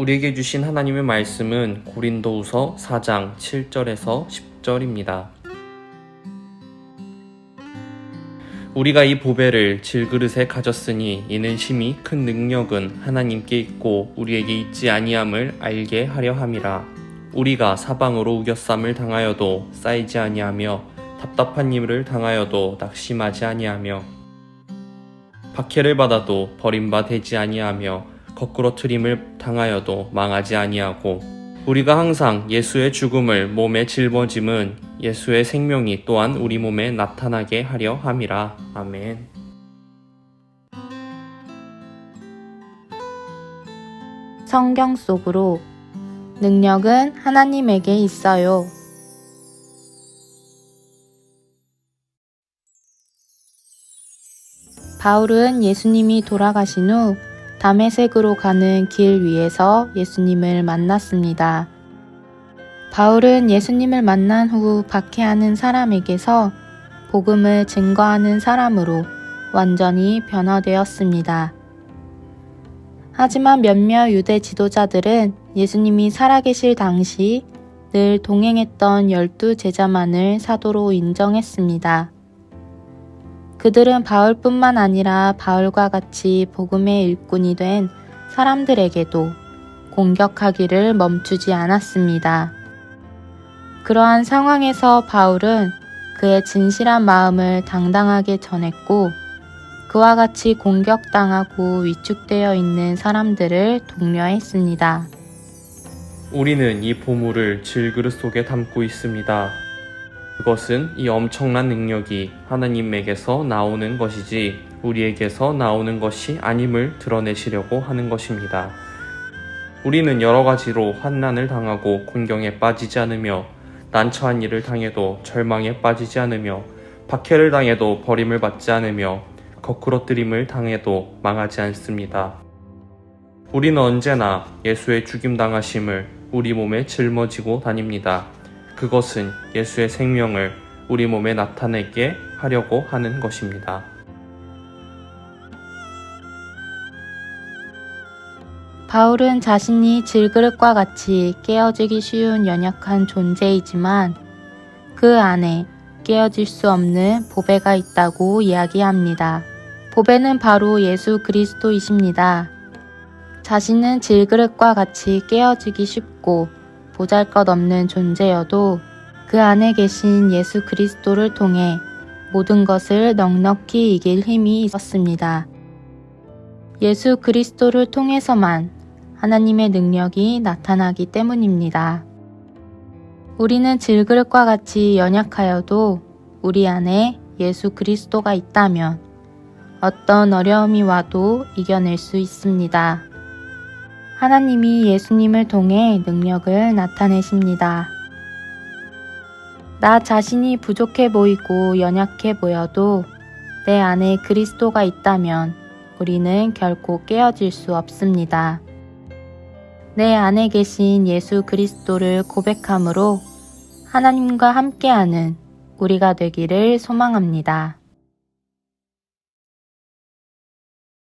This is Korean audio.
우리에게 주신 하나님의 말씀은 고린도후서 4장 7절에서 10절입니다. 우리가 이 보배를 질그릇에 가졌으니 이는 심히 큰 능력은 하나님께 있고 우리에게 있지 아니함을 알게 하려 함이라. 우리가 사방으로 우겨쌈을 당하여도 쌓이지 아니하며 답답한 일을 당하여도 낙심하지 아니하며 박해를 받아도 버림받지 아니하며 거꾸로 트림을 당하여도 망하지 아니하고 우리가 항상 예수의 죽음을 몸에 짊어짐은 예수의 생명이 또한 우리 몸에 나타나게 하려 함이라. 아멘. 성경 속으로 능력은 하나님에게 있어요. 바울은 예수님이 돌아가신 후 담에색으로 가는 길 위에서 예수님을 만났습니다. 바울은 예수님을 만난 후 박해하는 사람에게서 복음을 증거하는 사람으로 완전히 변화되었습니다. 하지만 몇몇 유대 지도자들은 예수님이 살아계실 당시 늘 동행했던 열두 제자만을 사도로 인정했습니다. 그들은 바울뿐만 아니라 바울과 같이 복음의 일꾼이 된 사람들에게도 공격하기를 멈추지 않았습니다. 그러한 상황에서 바울은 그의 진실한 마음을 당당하게 전했고 그와 같이 공격당하고 위축되어 있는 사람들을 독려했습니다. 우리는 이 보물을 질그릇 속에 담고 있습니다. 그것은 이 엄청난 능력이 하나님에게서 나오는 것이지 우리에게서 나오는 것이 아님을 드러내시려고 하는 것입니다. 우리는 여러 가지로 환난을 당하고 곤경에 빠지지 않으며 난처한 일을 당해도 절망에 빠지지 않으며 박해를 당해도 버림을 받지 않으며 거꾸로 뜨림을 당해도 망하지 않습니다. 우리는 언제나 예수의 죽임 당하심을 우리 몸에 짊어지고 다닙니다. 그것은 예수의 생명을 우리 몸에 나타내게 하려고 하는 것입니다. 바울은 자신이 질그릇과 같이 깨어지기 쉬운 연약한 존재이지만 그 안에 깨어질 수 없는 보배가 있다고 이야기합니다. 보배는 바로 예수 그리스도이십니다. 자신은 질그릇과 같이 깨어지기 쉽고 보잘 것 없는 존재여도 그 안에 계신 예수 그리스도를 통해 모든 것을 넉넉히 이길 힘이 있었습니다. 예수 그리스도를 통해서만 하나님의 능력이 나타나기 때문입니다. 우리는 질그릇과 같이 연약하여도 우리 안에 예수 그리스도가 있다면 어떤 어려움이 와도 이겨낼 수 있습니다. 하나님이 예수님을 통해 능력을 나타내십니다. 나 자신이 부족해 보이고 연약해 보여도 내 안에 그리스도가 있다면 우리는 결코 깨어질 수 없습니다. 내 안에 계신 예수 그리스도를 고백함으로 하나님과 함께하는 우리가 되기를 소망합니다.